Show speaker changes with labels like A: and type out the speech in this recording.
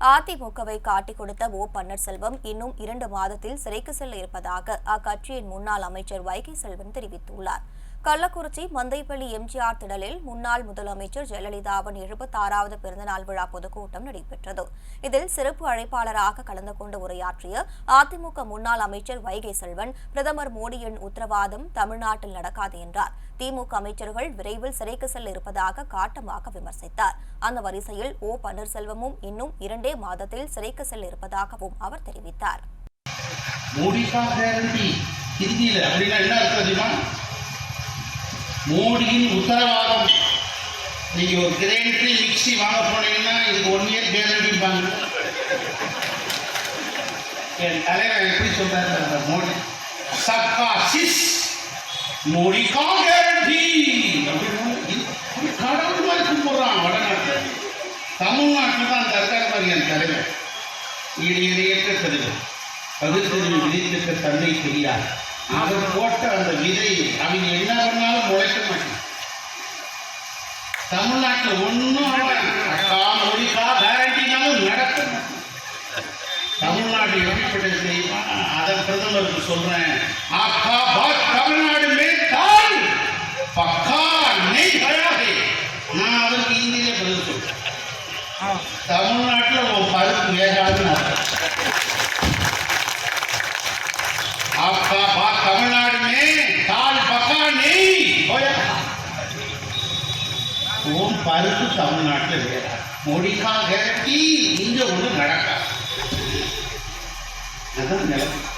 A: அதிமுகவை காட்டிக் கொடுத்த ஓ பன்னீர்செல்வம் இன்னும் இரண்டு மாதத்தில் சிறைக்கு செல்ல இருப்பதாக அக்கட்சியின் முன்னாள் அமைச்சர் வைகை செல்வன் தெரிவித்துள்ளார். கள்ளக்குறிச்சி மந்தைப்பள்ளி எம்ஜிஆர் திடலில் முன்னாள் முதலமைச்சர் ஜெயலலிதாவின் எழுபத்தாறாவது பிறந்தநாள் விழா பொதுக்கூட்டம் நடைபெற்றது. இதில் சிறப்பு அழைப்பாளராக கலந்து கொண்டு உரையாற்றிய அதிமுக முன்னாள் அமைச்சர் வைகை செல்வன் பிரதமர் மோடியின் உத்தரவாதம் தமிழ்நாட்டில் நடக்காது என்றார். திமுக அமைச்சர்கள் விரைவில் சிறைக்கு செல்ல இருப்பதாக காட்டமாக விமர்சித்தார். அந்த வரிசையில் ஓ பன்னீர்செல்வமும் இன்னும் இரண்டே மாதத்தில் சிறைக்கு செல்ல இருப்பதாகவும் அவர் தெரிவித்தார்
B: மோடி கா கேரண்டி ஹிந்தியில் அப்படின்னா என்ன அர்த்தம் தெரியுமா மோடியின் உத்தரவாதம். நீங்கள் ஒரு கிரைண்டரி மிக்சி வாங்க போனீங்கன்னா இதுக்கு ஒன் இயர் கேரண்டிப்பாங்க என் தலைவர் எப்படி சொல்றாரு அந்த மோடி. சப்கா சிஸ் மோடி கா கேரண்டி அப்படின்னு கடவுள் மாதிரி கும்பிட்றான் வடநாட்டில். தமிழ்நாட்டில் தான் அந்த மாதிரி என் தலைவர். ஈடு தலைவர் பகுத்தறிவு விதித்திருக்க தன்மை தெரியாது. அவர் போட்ட அந்த விதை அவங்க என்ன பண்ணாலும் முளைக்க மாட்டேன். தமிழ்நாட்டில் ஒன்றும் அக்கா மொழிக்கா கேரண்டினாலும் நடக்க. தமிழ்நாடு எப்படிப்பட்டது தெரியுமா? அதை பிரதமருக்கு சொல்றேன். ஆக்கா பாத் தமிழ்நாடு மேற்கால் பக்கா நெய் கயாகே நான் அதற்கு இந்தியிலே பதில் சொல்றேன். தமிழ்நாட்டில் உன் பருப்பு வேகாதுன்னு உன் பருப்பு தமிழ்நாட்டில் வேற. மொழிக்காக கேரண்டி ஒன்று நடக்காது. அதுதான் நிலம்.